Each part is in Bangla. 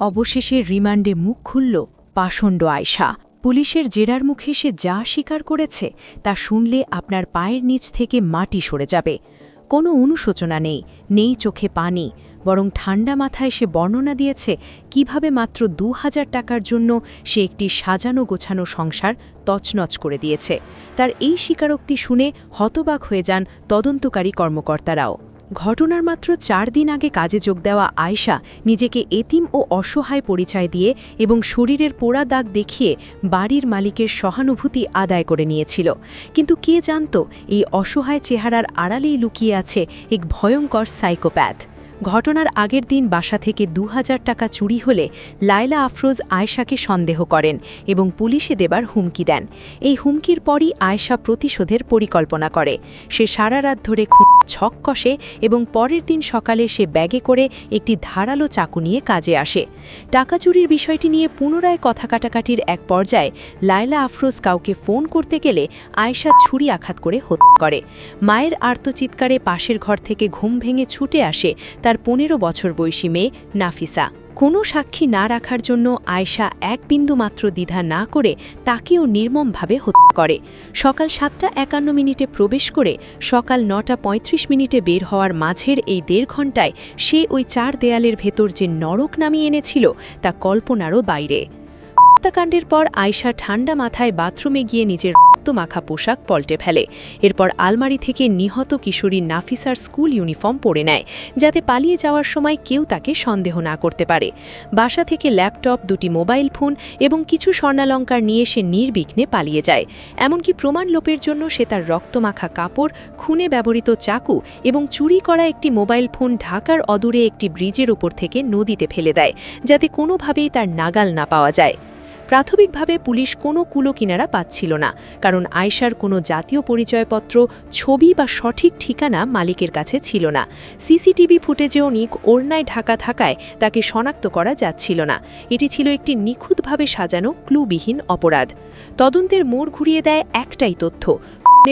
অবশেষে রিমান্ডে মুখ খুলল পাষণ্ড আয়শা। পুলিশের জেরার মুখে সে যা স্বীকার করেছে তা শুনলে আপনার পায়ের নিচ থেকে মাটি সরে যাবে। কোনো অনুশোচনা নেই নেই চোখে পানি, বরং ঠান্ডা মাথায় সে বর্ণনা দিয়েছে কীভাবে মাত্র দু হাজার টাকার জন্য সে একটি সাজানো গোছানো সংসার তছনছ করে দিয়েছে। তার এই স্বীকারোক্তি শুনে হতবাক হয়ে যান তদন্তকারী কর্মকর্তারাও। ঘটনার মাত্র চার দিন আগে কাজে যোগ দেওয়া আয়শা নিজেকে এতিম ও অসহায় পরিচয় দিয়ে এবং শরীরের পোড়া দাগ দেখিয়ে বাড়ির মালিকের সহানুভূতি আদায় করে নিয়েছিল। কিন্তু কে জানত এই অসহায় চেহারার আড়ালেই লুকিয়ে আছে এক ভয়ঙ্কর সাইকোপ্যাথ। ঘটনার আগের দিন বাসা থেকে দু হাজার টাকা চুরি হলে লায়লা আফরোজ আয়শাকে সন্দেহ করেন এবং পুলিশে দেবার হুমকি দেন। এই হুমকির পরই আয়শা প্রতিশোধের পরিকল্পনা করে। সে সারা রাত ধরে ছক কষে এবং পরের দিন সকালে সে ব্যাগে করে একটি ধারালো চাকু নিয়ে কাজে আসে। টাকা চুরির বিষয়টি নিয়ে পুনরায় কথা কাটাকাটির এক পর্যায়ে লায়লা আফরোজ কাউকে ফোন করতে গেলে আয়শা ছুরি আঘাত করে হত্যা করে। মায়ের আর্তচিৎকারে পাশের ঘর থেকে ঘুম ভেঙে ছুটে আসে তার পনেরো বছর বয়সী মেয়ে নাফিসা। কোনো সাক্ষী না রাখার জন্য আয়শা এক বিন্দু মাত্র দ্বিধা না করে তাকেও নির্মমভাবে হত্যা করে। সকাল সাতটা একান্ন মিনিটে প্রবেশ করে সকাল নটা ৩৫ মিনিটে বের হওয়ার মাঝের এই দেড় ঘণ্টায় সে ওই চার দেয়ালের ভেতর যে নরক নামিয়ে এনেছিল তা কল্পনারও বাইরে। হত্যাকাণ্ডের পর আয়শা ঠান্ডা মাথায় বাথরুমে গিয়ে নিজের রক্তমাখা পোশাক পল্টে ফেলে। এরপর আলমারি থেকে নিহত কিশোরী নাফিসার স্কুল ইউনিফর্ম পরে নেয়, যাতে পালিয়ে যাওয়ার সময় কেউ তাকে সন্দেহ না করতে পারে। বাসা থেকে ল্যাপটপ, দুটি মোবাইল ফোন এবং কিছু স্বর্ণালঙ্কার নিয়ে সে নির্বিঘ্নে পালিয়ে যায়। এমনকি প্রমাণ লোপের জন্য সে তার রক্তমাখা কাপড়, খুনে ব্যবহৃত চাকু এবং চুরি করা একটি মোবাইল ফোন ঢাকার অদূরে একটি ব্রিজের উপর থেকে নদীতে ফেলে দেয়, যাতে কোনোভাবেই তার নাগাল না পাওয়া যায়। প্রাথমিকভাবে পুলিশ কোনো কুলো কিনারা পাচ্ছিল না, কারণ আয়সার কোনো জাতীয় পরিচয়পত্র, ছবি বা সঠিক ঠিকানা মালিকের কাছে ছিল না। সিসিটিভি ফুটেজেও নিক ওড়নায় ঢাকা থাকায় তাকে শনাক্ত করা যাচ্ছিল না। এটি ছিল একটি নিখুঁতভাবে সাজানো ক্লুবিহীন অপরাধ। তদন্তের মোড় ঘুরিয়ে দেয় একটাই তথ্য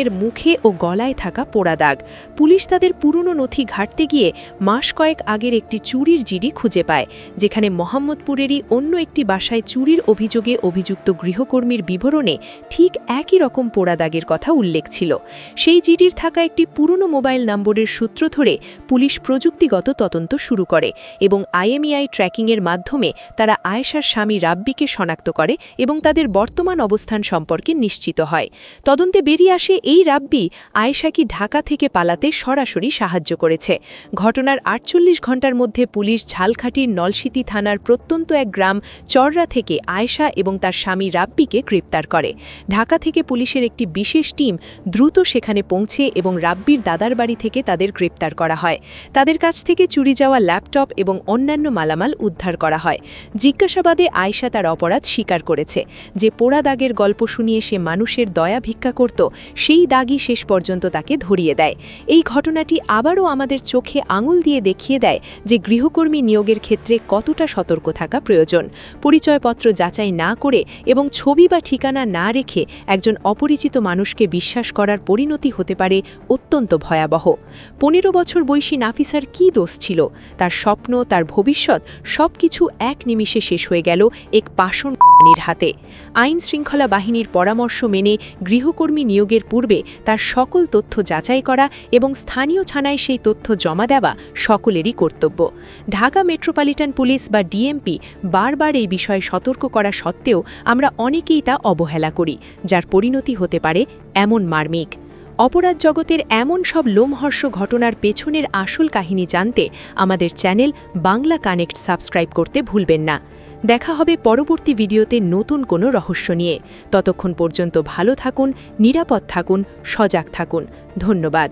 এর মুখে ও গলায় থাকা পোড়া দাগ। পুলিশ তাদের পুরনো নথি ঘাটতে গিয়ে মাস কয়েক আগের একটি চুরির জিডি খুঁজে পায়, যেখানে মোহাম্মদপুরেরই অন্য একটি বাসায় চুরির অভিযোগে অভিযুক্ত গৃহকর্মীর বিবরণে ঠিক একই রকম পোড়া দাগের কথা উল্লেখ ছিল। সেই জিডির থাকা একটি পুরনো মোবাইল নম্বরের সূত্র ধরে পুলিশ প্রযুক্তিগত তদন্ত শুরু করে এবং আইএমইআই ট্র্যাকিংয়ের মাধ্যমে তারা আয়েশার স্বামী রাব্বিকে শনাক্ত করে এবং তাদের বর্তমান অবস্থান সম্পর্কে নিশ্চিত হয়। তদন্তে বেরিয়ে আসে এই রাব্বি আয়েশাকে ঢাকা থেকে পালাতে সরাসরি সাহায্য করেছে। ঘটনার আটচল্লিশ ঘণ্টার মধ্যে পুলিশ ঝালখাটির নলসিতি থানার প্রত্যন্ত এক গ্রাম চররা থেকে আয়েশা এবং তার স্বামী রাব্বিকে গ্রেপ্তার করে। ঢাকা থেকে পুলিশের একটি বিশেষ টিম দ্রুত সেখানে পৌঁছে এবং রাব্বির দাদার বাড়ি থেকে তাদের গ্রেপ্তার করা হয়। তাদের কাছ থেকে চুরি যাওয়া ল্যাপটপ এবং অন্যান্য মালামাল উদ্ধার করা হয়। জিজ্ঞাসাবাদে আয়েশা তার অপরাধ স্বীকার করেছে। যে পোড়া দাগের গল্প শুনিয়ে সে মানুষের দয়া ভিক্ষা করত সেই দাগই শেষ পর্যন্ত তাকে ধরিয়ে দেয়। এই ঘটনাটি আবারও আমাদের চোখে আঙুল দিয়ে দেখিয়ে দেয় যে গৃহকর্মী নিয়োগের ক্ষেত্রে কতটা সতর্ক থাকা প্রয়োজন। পরিচয়পত্র যাচাই না করে এবং ছবি বা ঠিকানা না রেখে একজন অপরিচিত মানুষকে বিশ্বাস করার পরিণতি হতে পারে অত্যন্ত ভয়াবহ। পনেরো বছর বয়সী নাফিসার কি দোষ ছিল? তার স্বপ্ন, তার ভবিষ্যৎ সব কিছু এক নিমিষে শেষ হয়ে গেল এক পাষণ হাতে। আইন শৃঙ্খলা বাহিনীর পরামর্শ মেনে গৃহকর্মী নিয়োগের পূর্বে তার সকল তথ্য যাচাই করা এবং স্থানীয় ছানায় সেই তথ্য জমা দেওয়া সকলেরই কর্তব্য। ঢাকা মেট্রোপলিটন পুলিশ বা ডিএমপি বারবার এই বিষয়ে সতর্ক করা সত্ত্বেও আমরা অনেকেই তা অবহেলা করি, যার পরিণতি হতে পারে এমন মার্মিক। অপরাধ জগতের এমন সব লোমহর্ষ ঘটনার পেছনের আসল কাহিনী জানতে আমাদের চ্যানেল বাংলা কানেক্ট সাবস্ক্রাইব করতে ভুলবেন না। দেখা হবে পরবর্তী ভিডিওতে নতুন কোনো রহস্য নিয়ে। ততক্ষণ পর্যন্ত ভালো থাকুন, নিরাপদ থাকুন, সজাগ থাকুন। ধন্যবাদ।